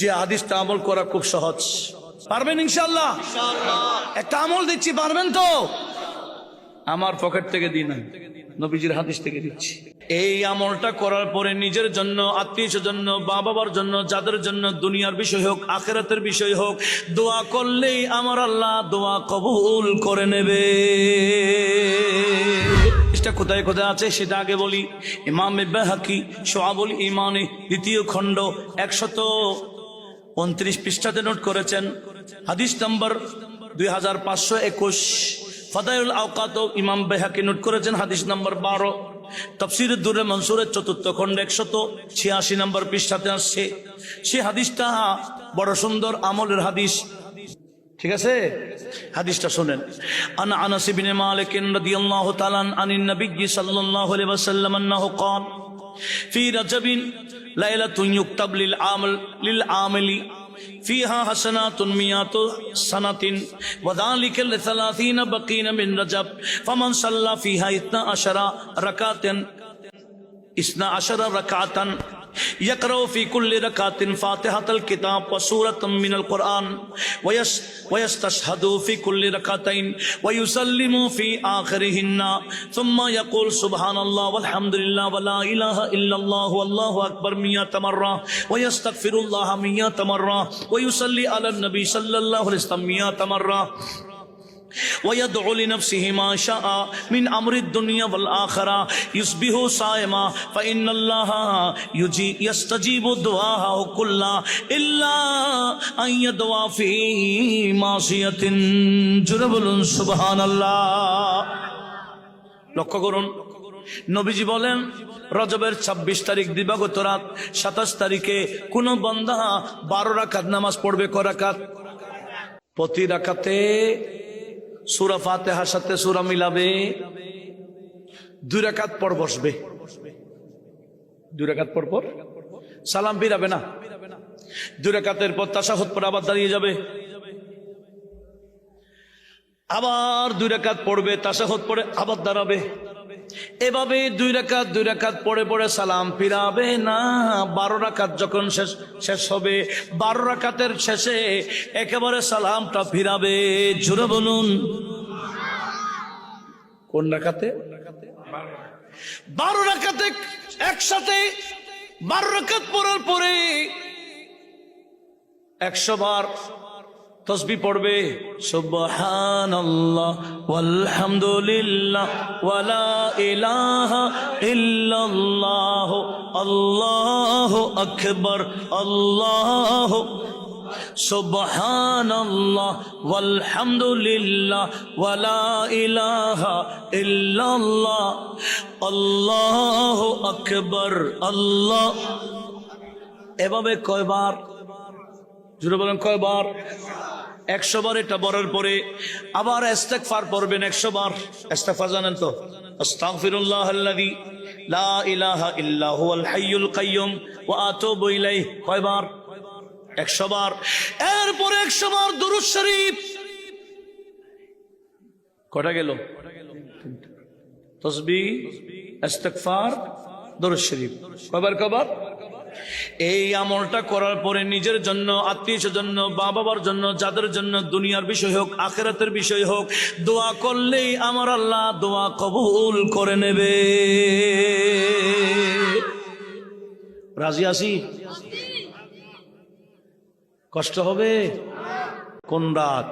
যে হাদিসটা আমল করা খুব সহজ। পারবেন ইনশাল্লাহ একটা আমল দিচ্ছি, পারবেন তো? আমার পকেট থেকে দিই না, নবীজির হাদিস থেকে দিচ্ছি। এই আমলটা করার পরে নিজের জন্য আত্মীয় জন্য মা বাবার জন্য, যাদের জন্য দুনিয়ার বিষয় হোক, আখেরাতের বিষয় হোক, দোয়া করলেই আমার আল্লাহ দোয়া কবুল করে নেবে। কোথায় কোথায় আছে সেটা আগে বলি। ইমাম বেহাকি, সোহাবুল ইমানে দ্বিতীয় খণ্ড, একশত উনত্রিশ পৃষ্ঠাতে নোট করেছেন। হাদিস নম্বর দুই হাজার পাঁচশো একুশ। ফাদাইল আওকাত ইমাম বেহাকে নোট করেছেন। হাদিস নম্বর বারো। তফসির দুরে মনসুরের চতুর্থ খণ্ড একশত ছিয়াশি নম্বর পৃষ্ঠাতে আসছে। সে হাদিসটা বড় সুন্দর আমলের হাদিস। ঠিক আছে? হাদিসটা শুনেন। আন আনাসি ইবনে মালিক রাদিয়াল্লাহু তাআলা আনিন নবী সাল্লাল্লাহু আলাইহি ওয়াসাল্লাম আন্নাহু ক্বাল في رجب ليلة يكتب للعامل للعامل. فيها حسنات مئات سنة. وذلك لثلاثين بقين من رجب. فمن صلى فيها اثنا عشر ركعة اثنا عشر ركعة. يقرأ في كل ركعة فاتحة الكتاب وسورة من القرآن ويس ويستشهد في كل ركعتين ويسلم في آخرهن ثم يقول سبحان الله والحمد لله ولا إله إلا الله والله أكبر مئة مرة ويستغفر الله مئة مرة ويصلي على النبي صلى الله عليه وسلم مئة مرة. ويدعو لنفسه ما شاء من أمر الدنيا والآخرة يصبح صائما فإن الله يجي يستجيب دعاءه كله إلا أن يدعى في معصية جربل سبحان الله লক্ষ্য করুন নবীজি বলেন রজবের ২৬ তারিখ দিবাগত রাত সাতাশ তারিখে কোন বন্ধা বারো রাকাত নামাজ পড়বে করাকাত প্রতি রাকাতে সুরা ফাতেহার সাথে সুরা মিলাবে। দুই রাকাত পর বসবে। দুই রাকাত পর পর সালাম ফিরাবে না। দুই রাকাতের পর তাসাহত পর আবার দাঁড়িয়ে যাবে। আবার দুই রাকাত পড়বে তাসা হত পরে আবার দাঁড়াবে। এভাবে দুই রাকাত দুই রাকাত পড়ে পড়ে সালাম ফিরাবে না। বারো রাকাত যখন শেষ শেষ হবে, বারো রাকাতের শেষে একেবারে সালামটা ফিরাবে। জুড়ে বলুন। কোন রাকাতে? বারো রাকাতে একসাথে, বারো রাকাত পড়ার পরে একশো বার তসবি পড়বে সুবহানাল্লাহ ওয়ালহামদুলিল্লাহ ওয়ালা ইলাহা ইল্লাল্লাহ আল্লাহু আকবার এভাবে কয়বার? জুড়ে বলেন কয়বার? একশো বার এটা বলার পরে আবার ইস্তেগফার পড়বেন একশো বার ইস্তেগফার জানেন তো? আস্তাগফিরুল্লাহ আল্লাযী লা ইলাহা ইল্লা হুয়াল হাইয়ুল কাইয়্যুম ওয়া আতুবু ইলাইহি। কয়বার? একশো বার এরপরে একশো বার দুরূদ শরীফ। কটা গেল? তসবি ইস্তেগফার দুরূদ শরীফ। কয়বার কয়বার? এই আমলটা করার পরে নিজের জন্য আত্মীয় জন্য মা বাবার জন্য, যাদের জন্য দুনিয়ার বিষয় হোক, আখেরাতের বিষয় হোক, দোয়া করলেই আমার আল্লাহ দোয়া কবুল করে নেবে। রাজি আসি কষ্ট হবে? কোন রাত?